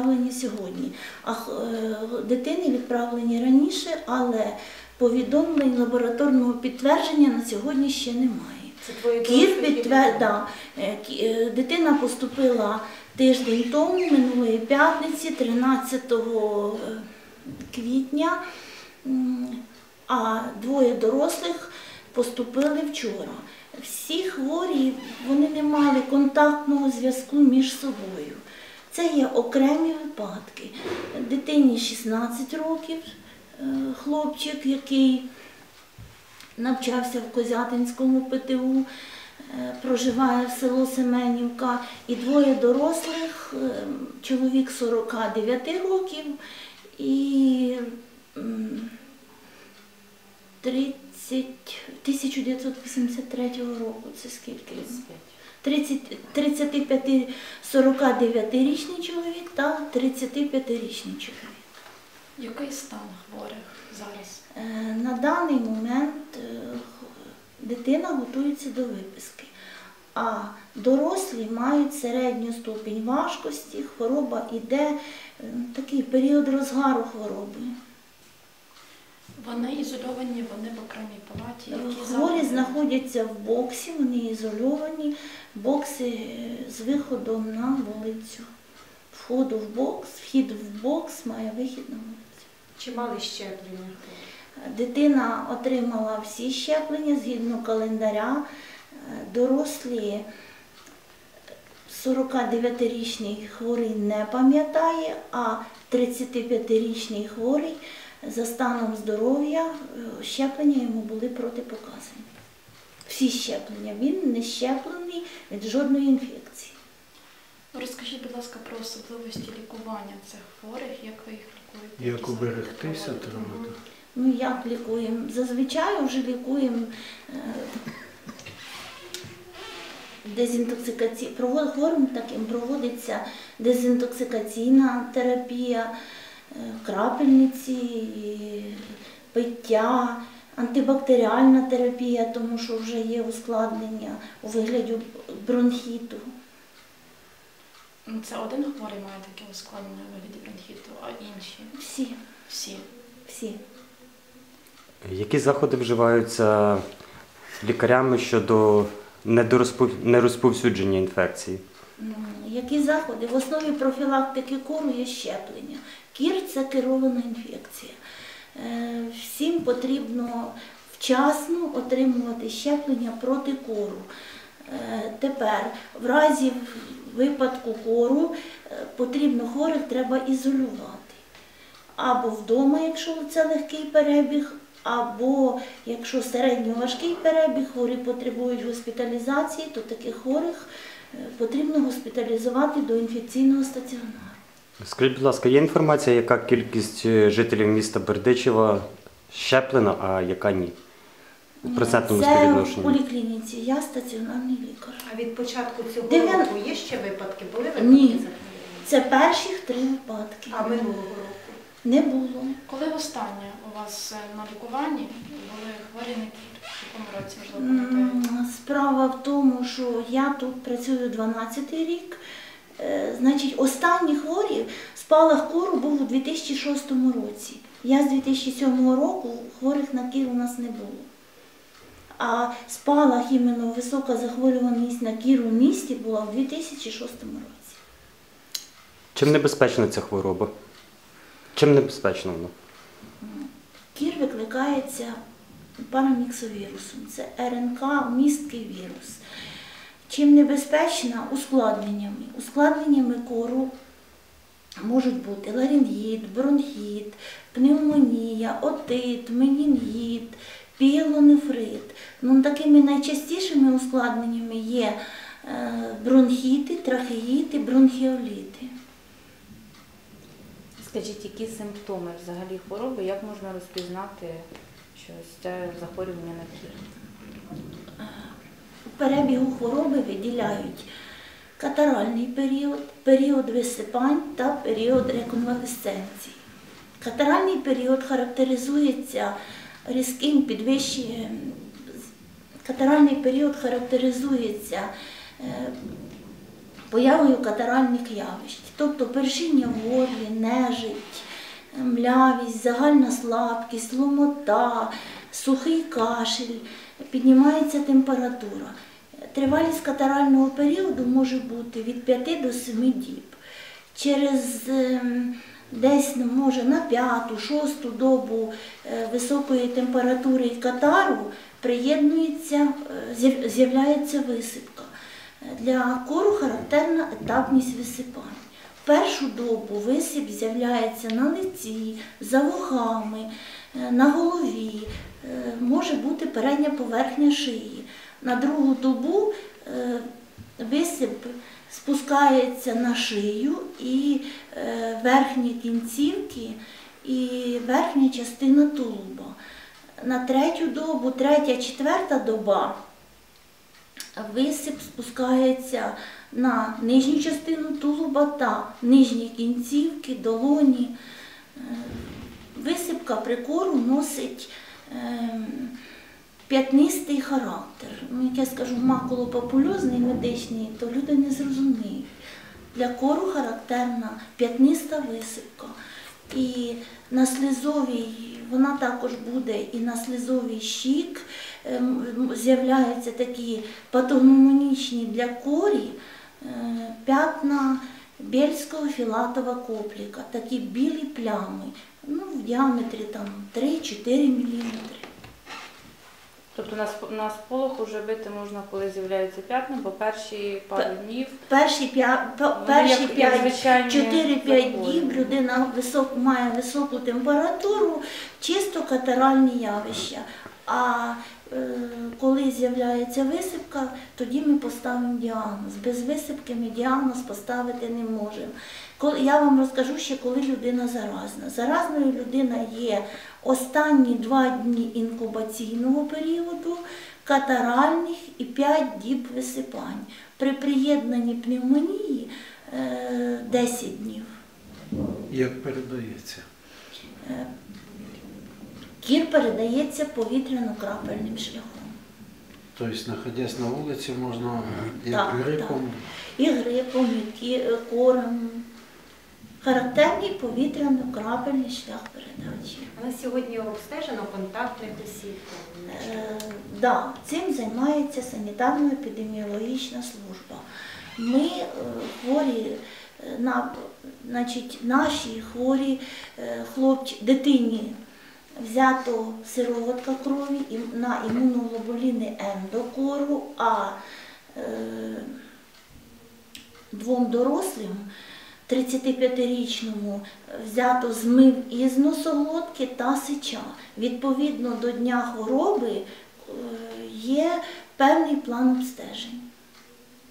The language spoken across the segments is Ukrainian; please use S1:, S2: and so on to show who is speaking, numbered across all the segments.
S1: відправлені сьогодні, а е, дитини відправлені раніше, але повідомлень лабораторного підтвердження на сьогодні ще немає. Кір підтвер... да, е, е, дитина поступила тиждень тому, минулої п'ятниці, 13 е, квітня, а двоє дорослих поступили вчора. Всі хворі вони не мали контактного зв'язку між собою. Це є окремі випадки. Дитині 16 років, е, хлопчик, який навчався в Козятинському ПТУ, е, проживає в село Семенівка, і двоє дорослих, е, чоловік 49 років і 30, 1983 року. Це скільки? 30, 35-49-річний чоловік та 35-річний чоловік.
S2: Який стан хворих зараз?
S1: Е, На даний момент е, дитина готується до виписки, а дорослі мають середню ступінь важкості, хвороба йде е, такий період розгару хвороби.
S2: Вони ізольовані, вони в окремій палаті. Які
S1: Хворі
S2: заходи?
S1: знаходяться в боксі, вони ізольовані, бокси е, з виходом на вулицю. Входу в бокс, вхід в бокс має вихід на вулицю.
S3: Чи мали щеплення?
S1: Дитина отримала всі щеплення згідно календаря. Е, Дорослі 49-річний хворий не пам'ятає, а 35-річний хворий за станом здоров'я е, щеплення йому були протипоказані. Всі щеплення. Він не щеплений від жодної інфекції.
S2: Розкажіть, будь ласка, про особливості лікування цих хворих, як ви їх лікуєте?
S4: Як уберегтися треба.
S1: Ну як лікуємо? Зазвичай вже лікуємо е, хворим таким проводиться дезінтоксикаційна терапія, крапельниці, і пиття, антибактеріальна терапія, тому що вже є ускладнення у вигляді бронхіту.
S2: Ну, Це один хворий має таке ускладнення у вигляді бронхіту, а інші
S1: Всі,
S2: всі.
S1: всі.
S5: Які заходи вживаються лікарями щодо нерозповсюдження інфекції?
S1: Ну, Які заходи? В основі профілактики кору є щеплення. Кір це керована інфекція. Е, Всім потрібно вчасно отримувати щеплення проти кору. Е, Тепер, в разі випадку кору, е, потрібно хворих треба ізолювати. Або вдома, якщо це легкий перебіг, або якщо середньо-важкий перебіг, хворі потребують госпіталізації, то таких хворих потрібно госпіталізувати до інфекційного стаціонару.
S5: Скажіть, будь ласка, є інформація, яка кількість е, жителів міста Бердичева щеплена, а яка ні? У процентному
S1: Це в
S5: співвідношенні.
S1: поліклініці, я стаціонарний лікар.
S3: А від початку цього
S1: Дев'ян-
S3: року є ще випадки? Були випадки
S1: Ні.
S3: захворювання?
S1: Це перших три випадки.
S3: А минулого року?
S1: Не було.
S2: Коли востаннє у вас е, на лікуванні були хворі на кір? Якому році, можливо, пам'ятаєте?
S1: Справа в тому, що я тут працюю 12 рік. Е, Значить, останні хворі спалах кору був у 2006 році. Я з 2007 року хворих на кір у нас не було. А спалах іменно висока захворюваність на кір у місті була в 2006 році.
S5: Чим небезпечна ця хвороба? Чим небезпечна вона?
S1: Кір викликається параміксовірусом. Це РНК, місткий вірус. Чим небезпечна ускладненнями. Ускладненнями кору можуть бути ларингіт, бронхіт, пневмонія, отит, менінгіт, піелонефрит. Ну, такими найчастішими ускладненнями є е, бронхіти, трахеїти, бронхіоліти.
S6: Скажіть, які симптоми взагалі хвороби, як можна розпізнати, що це захворювання на кір?
S1: У перебігу хвороби виділяють катаральний період, період висипань та період реконвалесценції. Катаральний період характеризується різким підвищенням. Катаральний період характеризується е, появою катаральних явищ, тобто першіння в горлі, нежить, млявість, загальна слабкість, ломота, сухий кашель, піднімається температура. Тривалість катарального періоду може бути від 5 до 7 діб. Через ем, десь ну, може на п'яту, шосту добу е, високої температури і катару приєднується, е, з'являється висипка. Для кору характерна етапність висипань. Першу добу висип з'являється на лиці, за вухами, е, на голові, е, може бути передня поверхня шиї. На другу добу е, висип спускається на шию і верхні кінцівки і верхня частина тулуба. На третю добу, третя, четверта доба висип спускається на нижню частину тулуба та нижні кінцівки, долоні. Е, Висипка прикору носить ем, п'ятнистий характер. Ну, як я скажу макулопапульозний медичний, то люди не зрозуміють. Для кору характерна п'ятниста висипка. І на слизовій, вона також буде і на слизовій щік ем, з'являються такі патогномонічні для корі п'ятна бельського філатова копліка, такі білі плями, ну, в діаметрі там 3-4 мм.
S6: Тобто на, на сполох уже бити можна, коли з'являються п'ятна, бо перші пару днів
S1: Перші п'я- пе-
S6: вони
S1: перші
S6: як- як
S1: 5
S6: звичайні
S1: 4-5 діб людина висок, має високу температуру, чисто катаральні явища. А е, коли з'являється висипка, тоді ми поставимо діагноз. Без висипки ми діагноз поставити не можемо. Я вам розкажу ще, коли людина заразна. Заразною людина є останні два дні інкубаційного періоду, катаральних і 5 діб висипань. При приєднанні пневмонії е, 10 днів.
S4: Як передається?
S1: Кір передається повітряно-крапельним шляхом.
S4: Тобто, знаходясь на вулиці, можна як
S1: Так,
S4: грипом.
S1: І грипом, і е, кором. Характерний повітряно-крапельний шлях передачі.
S3: Але сьогодні обстежено контактних осіб.
S1: Е, да, цим займається санітарно-епідеміологічна служба. Ми е, хворі е, на значить, наші хворі е, хлопці, дитині взято сироватка крові на імуноглобуліни М до кору, а е, двом дорослим 35-річному взято змив із носоглотки та сича. Відповідно до дня хвороби е, є певний план обстежень.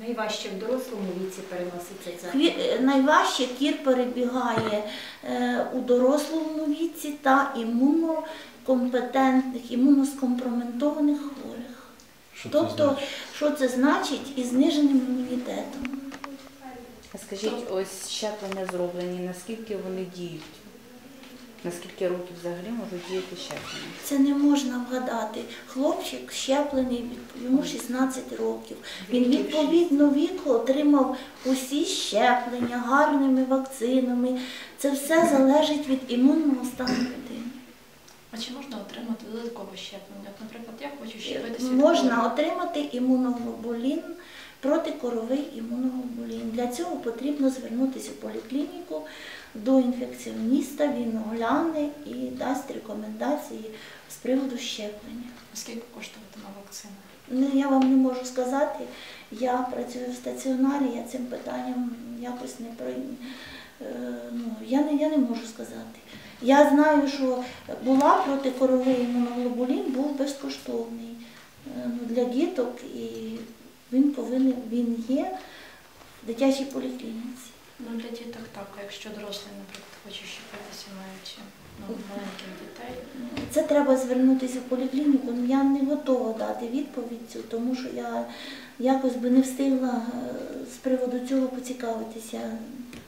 S3: Найважче в дорослому віці переноситься це.
S1: Кві- е, Найважче кір перебігає е, у дорослому віці та імунокомпетентних, імуноскомпроментованих хворих.
S4: Що це
S1: Тобто,
S4: значить?
S1: що це значить? Із зниженим імунітетом.
S6: Скажіть, ось щеплення зроблені, наскільки вони діють? Наскільки років взагалі можуть діяти щеплення?
S1: Це не можна вгадати. Хлопчик щеплений, йому 16 років. Він відповідно віку отримав усі щеплення гарними вакцинами. Це все залежить від імунного стану людини.
S2: А чи можна отримати додаткове щеплення? Наприклад, я хочу щепитися
S1: Можна отримати імуноглобулін, протикоровий імуноглобулін. Для цього потрібно звернутися в поліклініку до інфекціоніста, він огляне і дасть рекомендації з приводу щеплення.
S2: Скільки коштуватиме вакцина?
S1: Ну, я вам не можу сказати. Я працюю в стаціонарі, я цим питанням якось не про е, ну, я не, я не можу сказати. Я знаю, що була протикоровий імуноглобулін, був безкоштовний е, ну, для діток, і він повинен він є в дитячій поліклініці.
S2: Ну, для діток так, якщо дорослий, наприклад, хоче щепитися, маючи ну, маленьких дітей.
S1: Це треба звернутися в поліклініку. Ну, Я не готова дати відповідь цю, тому що я якось би не встигла е, з приводу цього поцікавитися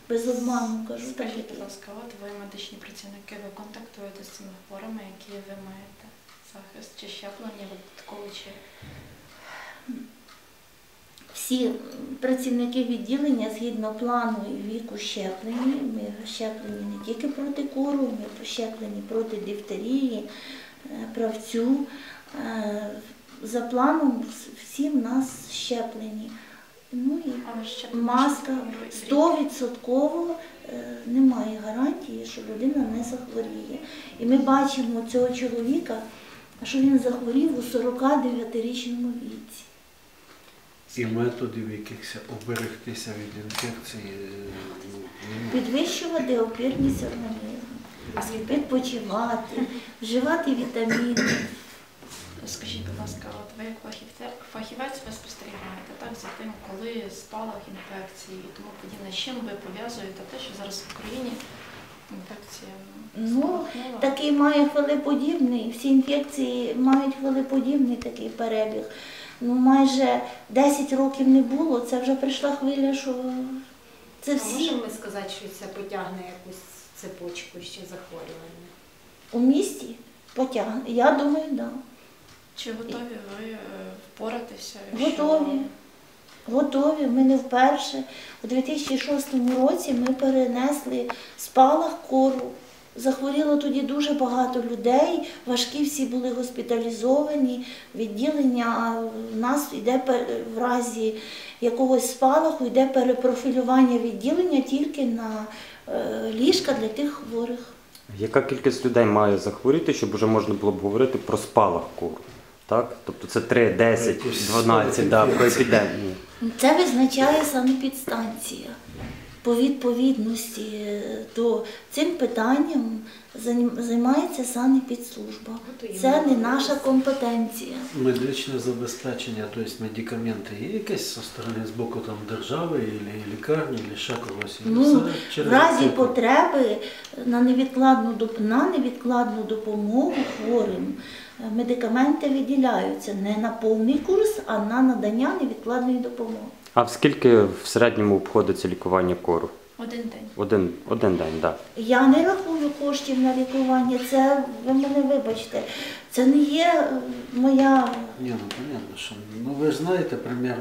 S1: без обману, кажу.
S2: Скажіть, будь ласка, от ви медичні працівники, ви контактуєте з цими хворими, які ви маєте захист чи щеплення додатково чи
S1: Всі працівники відділення згідно плану і віку щеплені. Ми щеплені не тільки проти кору, ми щеплені проти дифтерії, е, правцю. Е, За планом всі в нас щеплені. Ну і маска 100% е, немає гарантії, що людина не захворіє. І ми бачимо цього чоловіка, що він захворів у 49-річному віці.
S4: І методів якихось оберегтися від інфекції е, ну.
S1: Підвищувати опірність організму, відпочивати, вживати вітаміни.
S2: Скажіть, будь ласка, от ви як фахівець ви спостерігаєте так за тим, коли спалах інфекції і тому подібне. З чим ви пов'язуєте те, що зараз в Україні інфекція
S1: Ну. Такий має хвилеподібний, всі інфекції мають хвилеподібний такий перебіг. Ну, майже 10 років не було, це вже прийшла хвиля, що це
S3: А
S1: всі
S3: можемо ми сказати, що це потягне якусь цепочку ще захворювання?
S1: у місті потягне. Я думаю, так. Да.
S2: Чи готові ви е, впоратися?
S1: Готові. Готові. Ми не вперше. У 2006 році ми перенесли спалах кору. Захворіло тоді дуже багато людей, важкі всі були госпіталізовані. Відділення в нас йде в разі якогось спалаху, йде перепрофілювання відділення тільки на е, ліжка для тих хворих.
S5: Яка кількість людей має захворіти, щоб вже можна було б говорити про спалах кору? Так? Тобто це 3, 10,
S4: якусь
S5: 12, да, про епідемію.
S1: Це визначає санепідстанція. По відповідності до цим питанням займається санепідслужба. Це не наша компетенція.
S4: Медичне забезпечення, тобто медикаменти є якесь зі сторони з боку там держави, або лікарні, або ще когось.
S1: Ну, В разі
S4: це.
S1: потреби на невідкладну на невідкладну допомогу хворим е, медикаменти виділяються не на повний курс, а на надання невідкладної допомоги.
S5: А в скільки в середньому обходиться лікування кору?
S2: Один день.
S5: Один, один день, так. Да.
S1: Я не рахую коштів на лікування. Це ви мене вибачте. Це не є е, моя
S4: Ні, ну понятно, що ну ви ж знаєте примір